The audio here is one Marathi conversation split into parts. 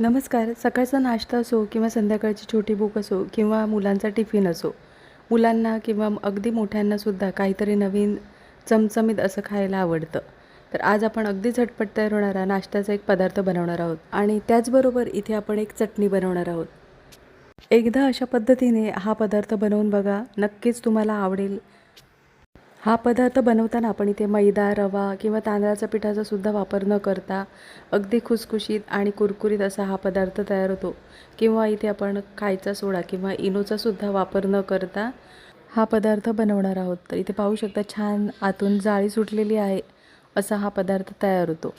नमस्कार. सकाळचा नाश्ता असो किंवा संध्याकाळची छोटी भूक असो किंवा मुलांचा टिफिन असो मुलांना किंवा अगदी मोठ्यांनासुद्धा काहीतरी नवीन चमचमीत असं खायला आवडतं. तर आज आपण अगदी झटपट तयार होणारा नाश्त्याचा एक पदार्थ बनवणार आहोत आणि त्याचबरोबर इथे आपण एक चटणी बनवणार आहोत. एकदा अशा पद्धतीने हा पदार्थ बनवून बघा. नक्कीच तुम्हाला आवडेल. हा पदार्थ बनवताना आपण इथे मैदा रवा किंवा तांदळाच्या पिठाचा सुद्धा वापर न करता अगदी खुसखुशीत आणि कुरकुरीत असा हा पदार्थ तयार होतो. किंवा इथे आपण खायचा सोडा किंवा इनोचा सुद्धा वापर न करता हा पदार्थ बनवणार आहोत. तर इथे पाहू शकता छान आतून जाळी सुटलेली आहे असा हा पदार्थ तयार होतो.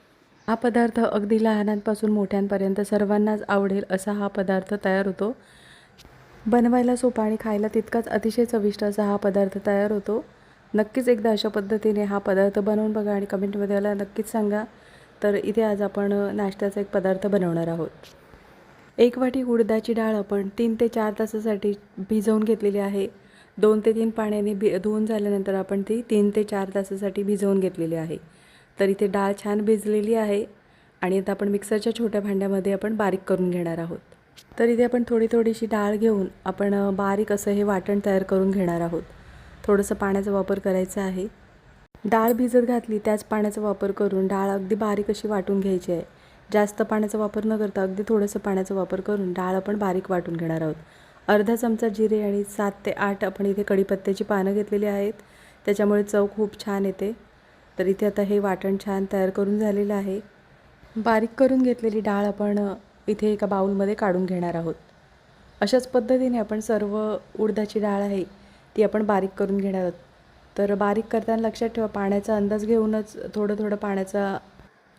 हा पदार्थ अगदी लहानांपासून मोठ्यांपर्यंत सर्वांनाच आवडेल असा हा पदार्थ तयार होतो. बनवायला सोपा आणि खायला तितकाच अतिशय चविष्ट असा हा पदार्थ तयार होतो. नक्कीच एकदा अशा पद्धतीने हा पदार्थ बनवून बघा आणि कमेंटमध्ये मला नक्कीच सांगा. तर इथे आज आपण नाश्त्याचा एक पदार्थ बनवणार आहोत. एक वाटी उडदाची डाळ आपण तीन ते चार तासासाठी भिजवून घेतलेली आहे. दोन ते तीन पाण्याने भि धुवून झाल्यानंतर आपण ती तीन ते चार तासासाठी भिजवून घेतलेली आहे. तर इथे डाळ छान भिजलेली आहे आणि आता आपण मिक्सरच्या छोट्या भांड्यामध्ये आपण बारीक करून घेणार आहोत. तर इथे आपण थोडी थोडीशी डाळ घेऊन आपण बारीक असं हे वाटण तयार करून घेणार आहोत. थोडंसं पाण्याचा वापर करायचा आहे. डाळ भिजत घातली त्याच पाण्याचा वापर करून डाळ अगदी बारीक अशी वाटून घ्यायची आहे. जास्त पाण्याचा वापर न करता अगदी थोडंसं पाण्याचा वापर करून डाळ आपण बारीक वाटून घेणार आहोत. अर्धा चमचा जिरे आणि सात ते आठ आपण इथे कढीपत्त्याची पानं घेतलेली आहेत. त्याच्यामुळे चव खूप छान येते. तर इथे आता हे वाटण छान तयार करून झालेलं आहे. बारीक करून घेतलेली डाळ आपण इथे एका बाऊलमध्ये काढून घेणार आहोत. अशाच पद्धतीने आपण सर्व उडदाची डाळ आहे ती आपण बारीक करून घेणार आहोत. तर बारीक करताना लक्षात ठेवा पाण्याचा अंदाज घेऊनच थोडं थोडं पाण्याचा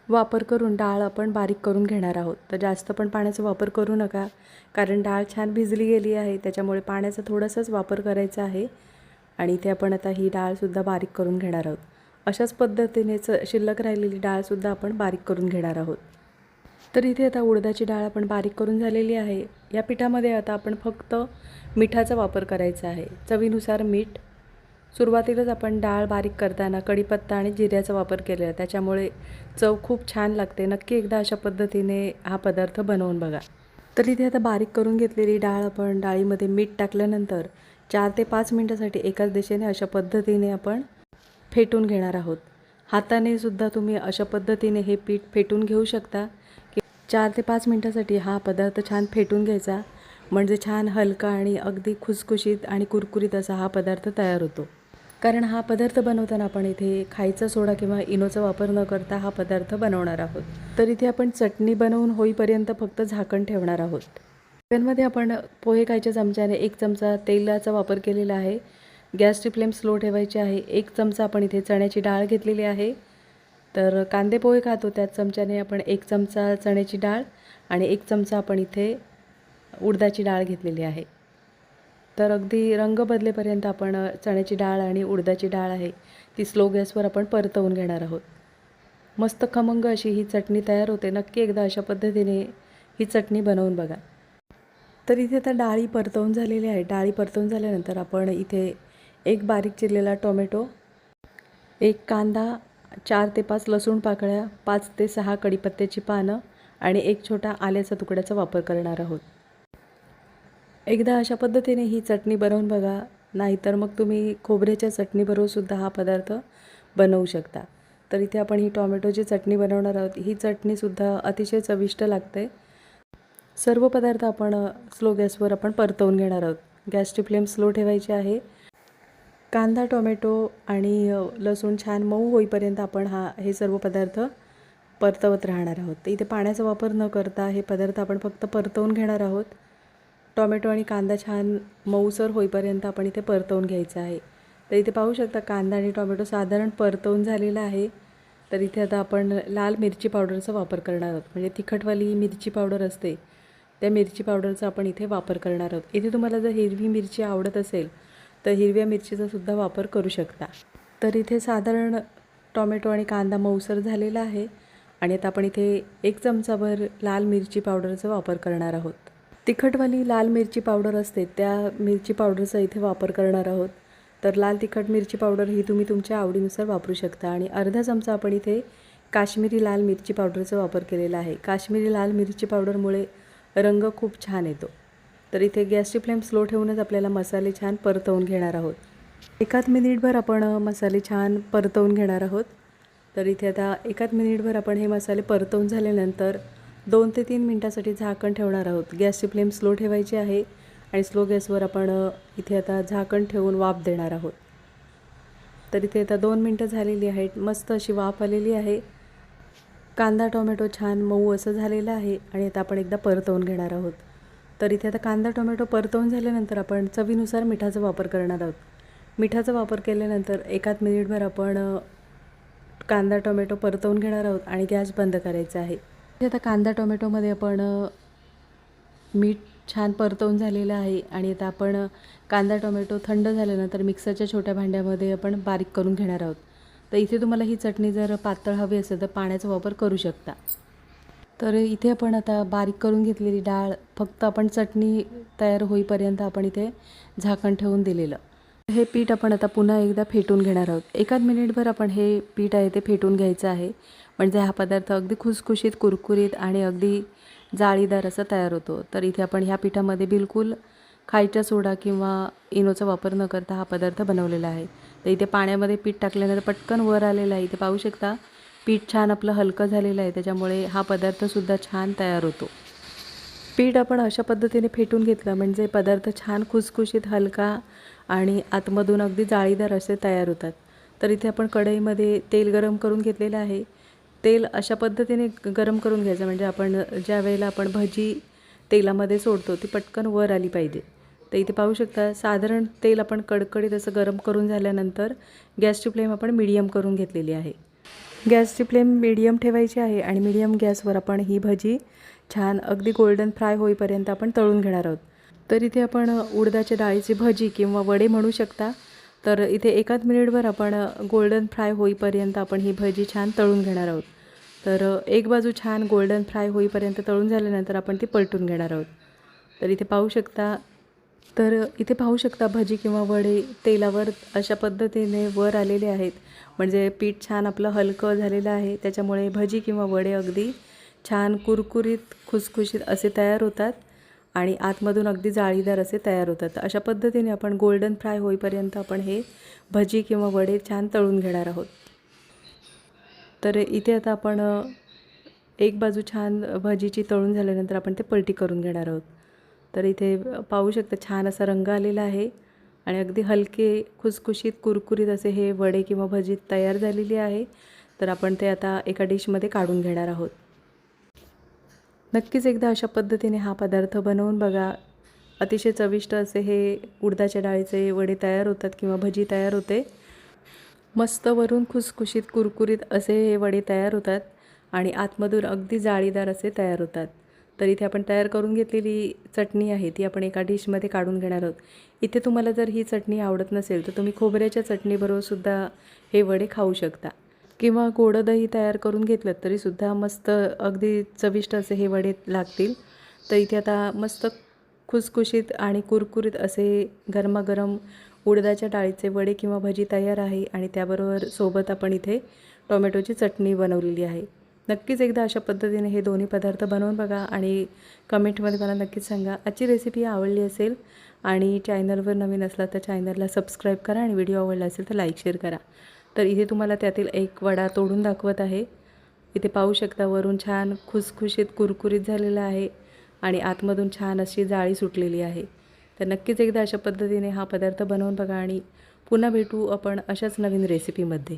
वापर करून डाळ आपण बारीक करून घेणार आहोत. तर जास्त पण पाण्याचा वापर करू नका कारण डाळ छान भिजली गेली आहे त्याच्यामुळे पाण्याचा थोडासाच वापर करायचा आहे आणि इथे आपण आता ही डाळसुद्धा बारीक करून घेणार आहोत. अशाच पद्धतीनेच शिल्लक राहिलेली डाळसुद्धा आपण बारीक करून घेणार आहोत. तर इथे आता उडदाची डाळ आपण बारीक करून झालेली आहे. या पिठामध्ये आता आपण फक्त मिठाचा वापर करायचा आहे. चवीनुसार मीठ. सुरुवातीलाच आपण डाळ बारीक करताना कढीपत्ता आणि जिऱ्याचा वापर केलेला आहे. त्याच्यामुळे चव खूप छान लागते. नक्की एकदा अशा पद्धतीने हा पदार्थ बनवून बघा. तर इथे आता बारीक करून घेतलेली डाळ आपण डाळीमध्ये मीठ टाकल्यानंतर चार ते पाच मिनटासाठी एकाच दिशेने अशा पद्धतीने आपण फेटून घेणार आहोत. हाताने सुद्धा तुम्ही अशा पद्धतीने हे पीठ फेटून घेऊ शकता. चार ते पाच मिनटासाठी हा पदार्थ छान फेटून घ्यायचा म्हणजे छान हलका आणि अगदी खुसखुशीत आणि कुरकुरीत असा हा पदार्थ तयार होतो. कारण हा पदार्थ बनवताना आपण इथे खायचा सोडा किंवा इनोचा वापर न करता हा पदार्थ बनवणार आहोत. तर इथे आपण चटणी बनवून होईपर्यंत फक्त झाकण ठेवणार आहोत. पॅनमध्ये आपण पोहे खायच्या चमच्याने एक चमचा तेलाचा वापर केलेला आहे. गॅसची फ्लेम स्लो ठेवायची आहे. एक चमचा आपण इथे चण्याची डाळ घेतलेली आहे. तर कांदे पोहे खातो त्याच चमच्याने आपण एक चमचा चण्याची डाळ आणि एक चमचा आपण इथे उडदाची डाळ घेतलेली आहे. तर अगदी रंग बदलेपर्यंत आपण चण्याची डाळ आणि उडदाची डाळ आहे ती स्लो गॅसवर आपण परतवून घेणार आहोत. मस्त खमंग अशी ही चटणी तयार होते. नक्की एकदा अशा पद्धतीने ही चटणी बनवून बघा. तर इथे आता डाळी परतवून झालेली आहे. डाळी परतवून झाल्यानंतर आपण इथे एक बारीक चिरलेला टोमॅटो एक कांदा चार ते पाच लसूण पाकळ्या पाच ते सहा कडीपत्त्याची पानं आणि एक छोटा आल्याचा तुकड्याचा वापर करणार आहोत. एकदा अशा पद्धतीने ही चटणी बनवून बघा नाहीतर मग तुम्ही खोबऱ्याच्या चटणीबरोबर सुद्धा हा पदार्थ बनवू शकता. तर इथे आपण ही टॉमॅटोची चटणी बनवणार आहोत ही चटणीसुद्धा अतिशय चविष्ट लागते. सर्व पदार्थ आपण स्लो गॅसवर आपण परतवून घेणार आहोत. गॅसची फ्लेम स्लो ठेवायची आहे. कांदा टोमॅटो आणि लसूण छान मऊ होईपर्यंत आपण हा हे सर्व पदार्थ परतवत राहणार आहोत. तर इथे पाण्याचा वापर न करता हे पदार्थ आपण फक्त परतवून घेणार आहोत. टोमॅटो आणि कांदा छान मऊसर होईपर्यंत आपण इथे परतवून घ्यायचं आहे. तर इथे पाहू शकता कांदा आणि टोमॅटो साधारण परतवून झालेला आहे. तर इथे आता आपण लाल मिरची पावडरचा वापर करणार आहोत. म्हणजे तिखटवाली मिरची पावडर असते त्या मिरची पावडरचा आपण इथे वापर करणार आहोत. इथे तुम्हाला जर हिरवी मिरची आवडत असेल तर हिरव्या मिरचीचा सुद्धा वापर करू शकता. तर इथे साधारण टोमॅटो आणि कांदा मऊसर झालेला आहे आणि आता आपण इथे एक चमचाभर लाल मिरची पावडरचा वापर करणार आहोत. तिखटवाली लाल मिरची पावडर असते त्या मिरची पावडरचा इथे वापर करणार आहोत. तर लाल तिखट मिरची पावडर ही तुम्ही तुमच्या आवडीनुसार वापरू शकता आणि अर्धा चमचा आपण इथे काश्मीरी लाल मिरची पावडरचा वापर केलेला आहे. काश्मीरी लाल मिरची पावडरमुळे रंग खूप छान येतो. तर इथे गॅसची फ्लेम स्लो ठेवूनच आपल्याला मसाले छान परतवून घेणार आहोत. एकाच मिनिटभर आपण मसाले छान परतवून घेणार आहोत. तर इथे आता एकाच मिनिटभर आपण हे मसाले परतवून झाल्यानंतर दोन ते तीन मिनटासाठी झाकण ठेवणार आहोत. गॅसची फ्लेम स्लो ठेवायची आहे आणि स्लो गॅसवर आपण इथे आता झाकण ठेवून वाफ देणार आहोत. तर इथे आता दोन मिनटं झालेली आहेत. मस्त अशी वाफ आलेली आहे. कांदा टोमॅटो छान मऊ असं झालेलं आहे आणि आता आपण एकदा परतवून घेणार आहोत. तर इथे आता कांदा टोमॅटो परतवून झाल्यानंतर आपण चवीनुसार मिठाचा वापर करणार आहोत. मिठाचा वापर केल्यानंतर एकाच मिनिटभर आपण कांदा टोमॅटो परतवून घेणार आहोत आणि गॅस बंद करायचा आहे. म्हणजे आता कांदा टोमॅटोमध्ये आपण मीठ छान परतवून झालेलं आहे आणि आता आपण कांदा टोमॅटो थंड झाल्यानंतर मिक्सरच्या छोट्या भांड्यामध्ये आपण बारीक करून घेणार आहोत. तर इथे तुम्हाला ही चटणी जर पातळ हवी असेल तर पाण्याचा वापर करू शकता. तर इथे आपण आता बारीक करून घेतलेली डाळ फक्त आपण चटणी तयार होईपर्यंत आपण इथे झाकण ठेवून दिलेलं. हे पीठ आपण आता पुन्हा एकदा फेटून घेणार आहोत. एकाच मिनिटभर आपण हे पीठ आहे ते फेटून घ्यायचं आहे. म्हणजे हा पदार्थ अगदी खुसखुशीत कुरकुरीत आणि अगदी जाळीदार असा तयार होतो. तर इथे आपण ह्या पिठामध्ये बिलकुल खायचा सोडा किंवा इनोचा वापर न करता हा पदार्थ बनवलेला आहे. तर इथे पाण्यामध्ये पीठ टाकल्यानंतर पटकन वर आलेलं आहे. इथे पाहू शकता पीठ छान आपलं हलकं झालेलं आहे त्याच्यामुळे हा पदार्थसुद्धा छान तयार होतो. पीठ आपण अशा पद्धतीने फेटून घेतलं म्हणजे पदार्थ छान खुसखुशीत हलका आणि आतमधून अगदी जाळीदार असे तयार होतात. तर इथे आपण कढईमध्ये तेल गरम करून घेतलेलं आहे. तेल अशा पद्धतीने गरम करून घ्यायचं म्हणजे आपण ज्या वेळेला आपण भजी तेलामध्ये सोडतो ती पटकन वर आली पाहिजे. तर इथे पाहू शकता साधारण तेल आपण कडकडीत असं गरम करून झाल्यानंतर गॅसची फ्लेम आपण मिडियम करून घेतलेली आहे. गॅसची फ्लेम मीडियम ठेवायची आहे आणि मीडियम गॅसवर आपण ही भजी छान अगदी गोल्डन फ्राय होईपर्यंत आपण तळून घेणार आहोत. तर इथे आपण उडदाच्या डाळीची भजी किंवा वडे म्हणू शकता. तर इथे एकाच मिनिटभर आपण गोल्डन फ्राय होईपर्यंत आपण ही भजी छान तळून घेणार आहोत. तर एक बाजू छान गोल्डन फ्राय होईपर्यंत तळून झाल्यानंतर आपण ती पलटून घेणार आहोत. तर इथे पाहू शकता तर इथे पाहू शकता भजी किंवा वडे तेलावर अशा पद्धतीने वर आलेले आहेत. म्हणजे पीठ छान आपलं हलकं झालेलं आहे. त्याच्यामुळे भजी किंवा वडे अगदी छान कुरकुरीत खुसखुशीत असे तयार होतात आणि आतमधून अगदी जाळीदार असे तयार होतात. अशा पद्धतीने आपण गोल्डन फ्राय होईपर्यंत आपण हे भजी किंवा वडे छान तळून घेणार आहोत. तर इथे आता आपण एक बाजू छान भजीची तळून झाल्यानंतर आपण ते पलटी करून घेणार आहोत. तर इथे पाहू शकता छान असा रंग आलेला आहे. आणि अगदी हलके खुसखुशीत कुरकुरीत असे हे वडे किंवा भजी तयार झालेली आहे. तर आपण ते आता एका डिशमध्ये काढून घेणार आहोत. नक्कीच एकदा अशा पद्धतीने हा पदार्थ बनवून बघा. अतिशय चविष्ट असे हे उडदाच्या डाळीचे वडे तयार होतात किंवा भजी तयार होते. मस्त वरून खुसखुशीत कुरकुरीत असे हे वडे तयार होतात आणि आतमधून अगदी जाळीदार असे तयार होतात. तर इथे आपण तयार करून घेतलेली चटणी आहे ती आपण एका डिशमध्ये काढून घेणार आहोत. इथे तुम्हाला जर ही चटणी आवडत नसेल तर तुम्ही खोबऱ्याच्या चटणीबरोबरसुद्धा हे वडे खाऊ शकता. किंवा गोडं दही तयार करून घेतलं तरीसुद्धा मस्त अगदी चविष्ट असे हे वडे लागतील. तर इथे आता मस्त खुसखुशीत आणि कुरकुरीत असे गरमागरम उडदाच्या डाळीचे वडे किंवा भजी तयार आहे आणि त्याबरोबर सोबत आपण इथे टोमॅटोची चटणी बनवलेली आहे. नक्कीच एकदा अशा पद्धतीने हे दोन्ही पदार्थ बनवून बघा आणि कमेंटमध्ये मला नक्कीच सांगा. आजची रेसिपी आवडली असेल आणि चॅनलवर नवीन असला तर चॅनलला सबस्क्राईब करा आणि व्हिडिओ आवडला असेल तर लाईक शेअर करा. तर इथे तुम्हाला त्यातील एक वडा तोडून दाखवत आहे. इथे पाहू शकता वरून छान खुसखुशीत कुरकुरीत झालेला आहे आणि आतमधून छान अशी जाळी सुटलेली आहे. तर नक्कीच एकदा अशा पद्धतीने हा पदार्थ बनवून बघा आणि पुन्हा भेटू आपण अशाच नवीन रेसिपीमध्ये